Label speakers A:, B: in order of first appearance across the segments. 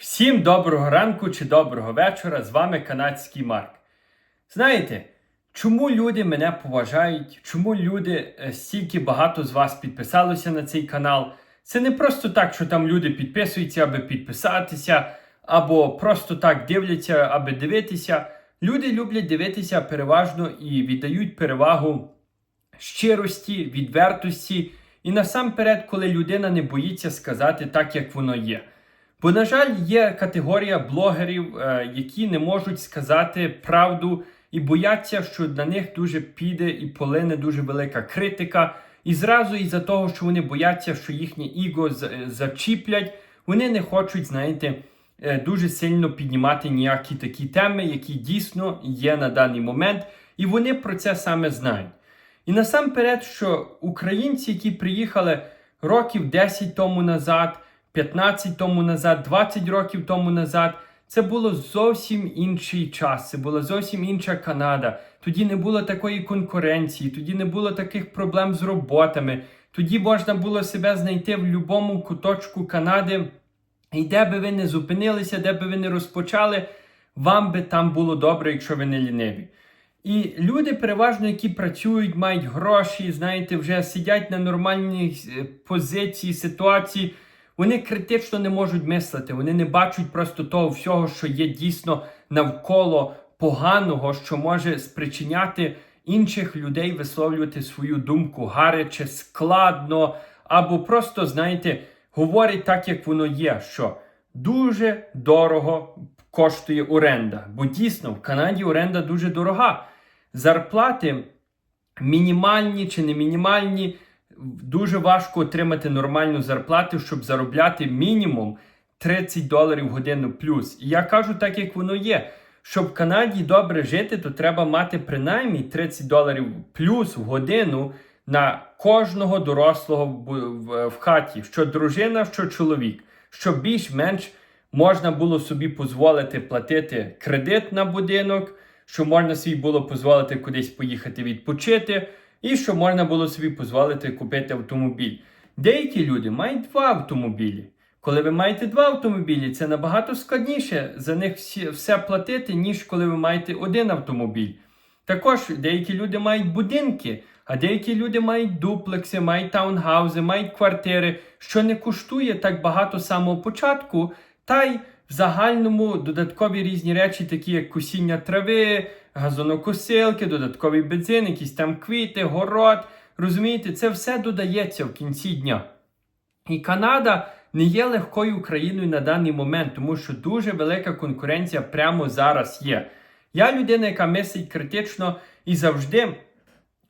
A: Всім доброго ранку чи доброго вечора. З вами канадський Марк. Знаєте, чому люди мене поважають? Чому люди е, стільки багато з вас підписалося на цей канал? Це не просто так, що там люди підписуються, аби підписатися, або просто так дивляться, аби дивитися. Люди люблять дивитися переважно і віддають перевагу щирості, відвертості, і насамперед, коли людина не боїться сказати так, як воно є. Бо, на жаль, є категорія блогерів, е, які не можуть сказати правду і бояться, що на них дуже піде і полине дуже велика критика. І зразу із-за того, що вони бояться, що їхнє іго зачіплять, вони не хочуть, знаєте, е, дуже сильно піднімати ніякі такі теми, які дійсно є на даний момент, і вони про це саме знають. І насамперед, що українці, які приїхали років 10 тому назад, 15 тому назад, 20 років тому назад, це було зовсім інший час, це була зовсім інша Канада. Тоді не було такої конкуренції, тоді не було таких проблем з роботами. Тоді можна було себе знайти в будь-якому куточку Канади. І де би ви не зупинилися, де би ви не розпочали, вам би там було добре, якщо ви не ліниві. І люди, переважно, які працюють, мають гроші, знаєте, вже сидять на нормальній е, позиції, ситуації, вони критично не можуть мислити, вони не бачать просто того всього, що є дійсно навколо поганого, що може спричиняти інших людей висловлювати свою думку гаряче, складно, або просто, знаєте, говорить так, як воно є, що дуже дорого коштує оренда. Бо дійсно в Канаді оренда дуже дорога. Зарплати мінімальні чи не мінімальні. Дуже важко отримати нормальну зарплату, щоб заробляти мінімум 30 доларів в годину плюс. І я кажу так, як воно є. Щоб в Канаді добре жити, то треба мати принаймні 30 доларів плюс в годину на кожного дорослого в, хаті, що дружина, що чоловік, щоб більш-менш можна було собі дозволити платити кредит на будинок, що можна собі було дозволити кудись поїхати відпочити, і що можна було собі дозволити купити автомобіль. Деякі люди мають два автомобілі. Коли ви маєте два автомобілі, це набагато складніше за них всі, все платити, ніж коли ви маєте один автомобіль. Також деякі люди мають будинки, а деякі люди мають дуплекси, мають таунхаузи, мають квартири, що не коштує так багато самого початку, та й в загальному додаткові різні речі, такі як косіння трави, газонокосилки, додатковий бензин, якісь там квіти, город. Розумієте, це все додається в кінці дня. І Канада не є легкою країною на даний момент, тому що дуже велика конкуренція прямо зараз є. Я людина, яка мислить критично і завжди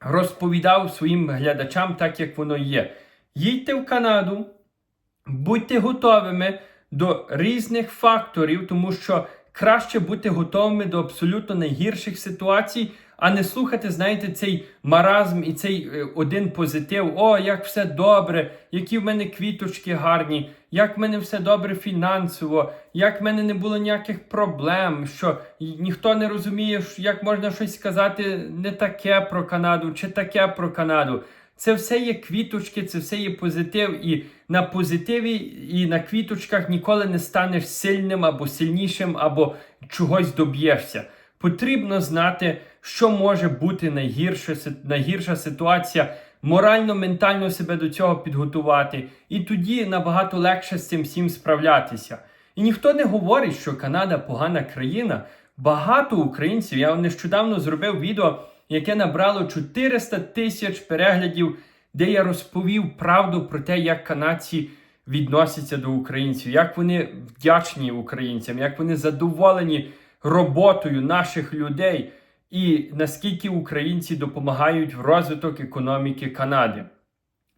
A: розповідав своїм глядачам так, як воно є. Їдьте в Канаду, будьте готовими до різних факторів, тому що краще бути готовими до абсолютно найгірших ситуацій, а не слухати, знаєте, цей маразм і цей е, один позитив. О, як все добре, які в мене квіточки гарні, як в мене все добре фінансово, як в мене не було ніяких проблем, що ніхто не розуміє, як можна щось сказати не таке про Канаду чи таке про Канаду. Це все є квіточки, це все є позитив. І на позитиві і на квіточках ніколи не станеш сильним або сильнішим, або чогось доб'єшся. Потрібно знати, що може бути найгірше, найгірша ситуація, морально, ментально себе до цього підготувати. І тоді набагато легше з цим всім справлятися. І ніхто не говорить, що Канада погана країна. Багато українців. Я нещодавно зробив відео, яке набрало 400 тисяч переглядів, де я розповів правду про те, як канадці відносяться до українців, як вони вдячні українцям, як вони задоволені роботою наших людей, і наскільки українці допомагають в розвиток економіки Канади.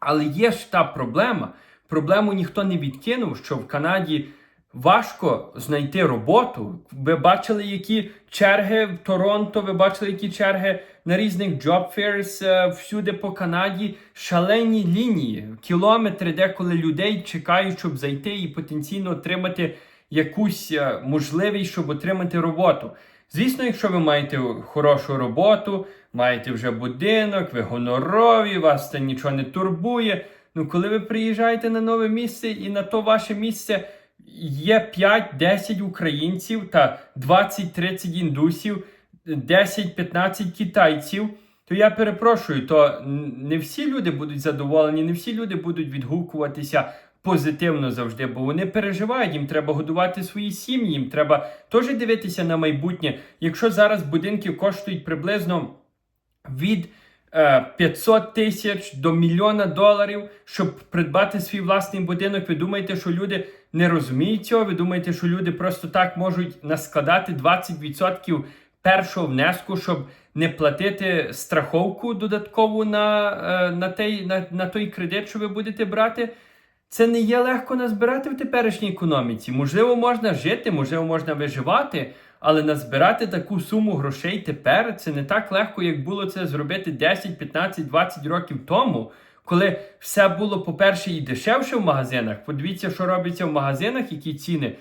A: Але є ж та проблема. Проблему ніхто не відкинув, що в Канаді важко знайти роботу. Ви бачили, які черги в Торонто, ви бачили, які черги на різних job fairs е, всюди по Канаді. Шалені лінії, кілометри, деколи людей чекають, щоб зайти і потенційно отримати якусь е, можливість, щоб отримати роботу. Звісно, якщо ви маєте хорошу роботу, маєте вже будинок, ви гонорові, вас це нічого не турбує. Ну, коли ви приїжджаєте на нове місце і на то ваше місце є 5-10 українців та 20-30 індусів, 10-15 китайців, то я перепрошую, то не всі люди будуть задоволені, не всі люди будуть відгукуватися позитивно завжди, бо вони переживають, їм треба годувати свої сім'ї, їм треба теж дивитися на майбутнє. Якщо зараз будинки коштують приблизно від 500 тисяч до мільйона доларів, щоб придбати свій власний будинок. Ви думаєте, що люди не розуміють цього? Ви думаєте, що люди просто так можуть наскладати 20% першого внеску, щоб не платити страховку додаткову на, е, на, той, на, на той кредит, що ви будете брати? Це не є легко назбирати в теперішній економіці. Можливо, можна жити, можливо, можна виживати, але назбирати таку суму грошей тепер це не так легко, як було це зробити 10, 15, 20 років тому, коли все було, по-перше, і дешевше в магазинах. Подивіться, що робиться в магазинах, які ціни.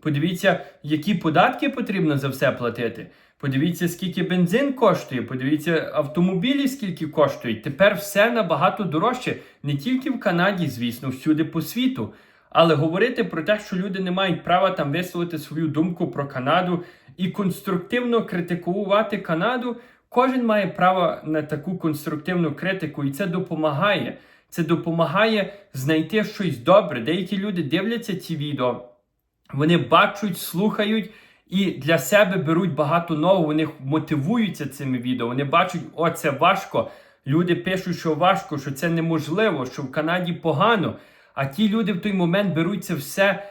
A: Подивіться, які податки потрібно за все платити. Подивіться, скільки бензин коштує, подивіться, автомобілі скільки коштують. Тепер все набагато дорожче, не тільки в Канаді, звісно, всюди по світу. Але говорити про те, що люди не мають права там висловити свою думку про Канаду і конструктивно критикувати Канаду, кожен має право на таку конструктивну критику, і це допомагає. Це допомагає знайти щось добре. Деякі люди дивляться ці відео, вони бачать, слухають і для себе беруть багато нового. Вони мотивуються цими відео. Вони бачать, о, це важко. Люди пишуть, що важко, що це неможливо, що в Канаді погано. А ті люди в той момент беруть це все,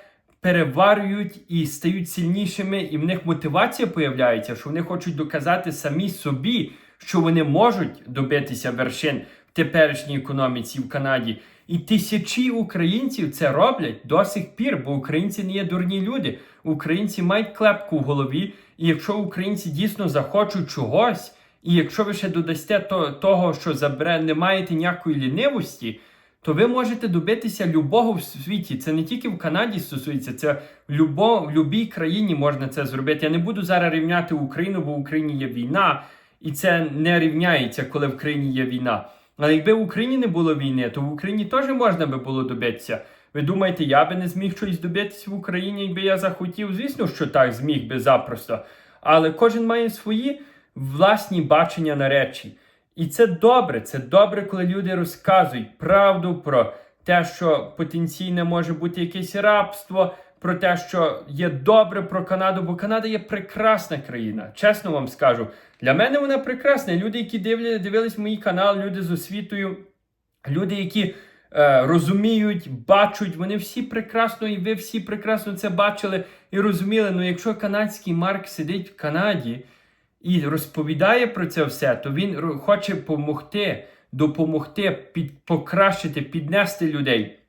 A: переварюють і стають сильнішими, і в них мотивація появляється, що вони хочуть доказати самі собі, що вони можуть добитися вершин в теперішній економіці в Канаді. І тисячі українців це роблять до сих пір, бо українці не є дурні люди. Українці мають клепку в голові, і якщо українці дійсно захочуть чогось, і якщо ви ще додасте то, того, що забере, не маєте ніякої лінивості, то ви можете добитися любого в світі. Це не тільки в Канаді стосується, це в, любо, в будь-якій країні можна це зробити. Я не буду зараз рівняти Україну, бо в Україні є війна, і це не рівняється, коли в країні є війна. Але якби в Україні не було війни, то в Україні теж можна би було добитися. Ви думаєте, я би не зміг щось добитися в Україні, якби я захотів? Звісно, що так зміг би запросто. Але кожен має свої власні бачення на речі. І це добре. Це добре, коли люди розказують правду про те, що потенційне може бути якесь рабство, про те, що є добре про Канаду, бо Канада є прекрасна країна. Чесно вам скажу. Для мене вона прекрасна. Люди, які дивля, дивились мої канали, люди з освітою, люди, які е, розуміють, бачать, вони всі прекрасно, і ви всі прекрасно це бачили і розуміли. Ну, якщо канадський Марк сидить в Канаді і розповідає про це все, то він хоче допомогти, допомогти, під, покращити, піднести людей.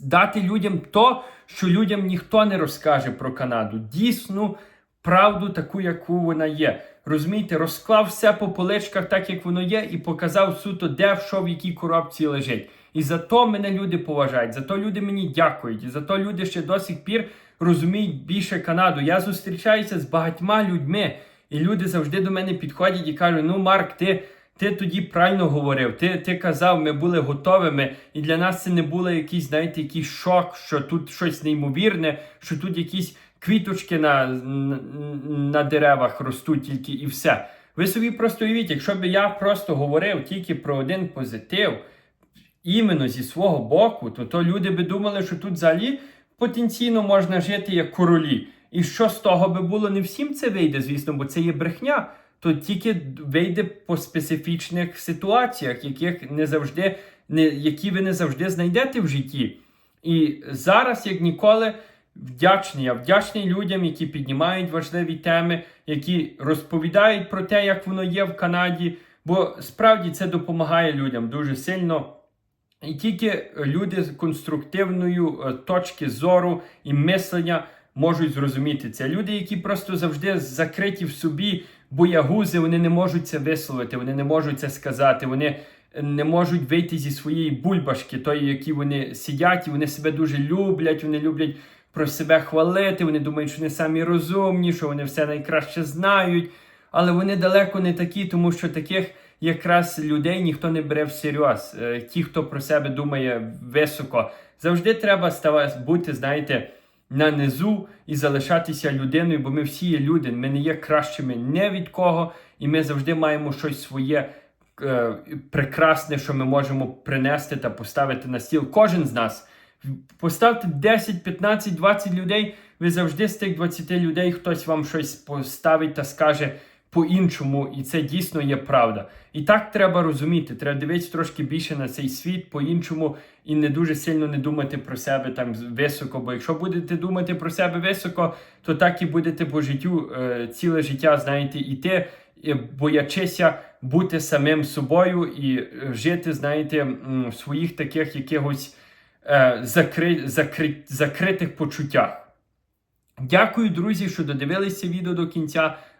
A: Дати людям то, що людям ніхто не розкаже про Канаду. Дійсну правду, таку, яку вона є. Розумієте, розклав все по поличках, так як воно є, і показав суто, де що в якій коробці лежить. І за то мене люди поважають, за то люди мені дякують, і за то люди ще до сих пір розуміють більше Канаду. Я зустрічаюся з багатьма людьми, і люди завжди до мене підходять і кажуть: ну, Марк, ти. Ти тоді правильно говорив, ти, ти казав, ми були готовими, і для нас це не було якийсь, знаєте, якийсь шок, що тут щось неймовірне, що тут якісь квіточки на, на, на деревах ростуть тільки і все. Ви собі просто уявіть, якщо б я просто говорив тільки про один позитив, іменно зі свого боку, то, то люди би думали, що тут взагалі потенційно можна жити як королі. І що з того би було? Не всім це вийде, звісно, бо це є брехня. То тільки вийде по специфічних ситуаціях, яких не завжди, не, які ви не завжди знайдете в житті. І зараз, як ніколи, вдячний. Я вдячний людям, які піднімають важливі теми, які розповідають про те, як воно є в Канаді. Бо справді це допомагає людям дуже сильно. І тільки люди з конструктивною е, точки зору і мислення можуть зрозуміти це. Люди, які просто завжди закриті в собі, боягузи, вони не можуть це висловити, вони не можуть це сказати, вони не можуть вийти зі своєї бульбашки, тої, які вони сидять, і вони себе дуже люблять, вони люблять про себе хвалити, вони думають, що вони самі розумні, що вони все найкраще знають. Але вони далеко не такі, тому що таких якраз людей ніхто не бере всерйоз. Е, Ті, хто про себе думає високо, завжди треба става- бути, знаєте, на низу і залишатися людиною, бо ми всі є люди, ми не є кращими не від кого, і ми завжди маємо щось своє е, прекрасне, що ми можемо принести та поставити на стіл. Кожен з нас. Поставте 10, 15, 20 людей. Ви завжди з тих 20 людей хтось вам щось поставить та скаже по-іншому, і це дійсно є правда. І так треба розуміти. Треба дивитися трошки більше на цей світ по-іншому і не дуже сильно не думати про себе там високо. Бо якщо будете думати про себе високо, то так і будете по життю е, ціле життя, знаєте, іти, е, боячися бути самим собою і е, жити, знаєте, в своїх таких якихось е, закри, закри, закритих почуттях. Дякую, друзі, що додивилися відео до кінця.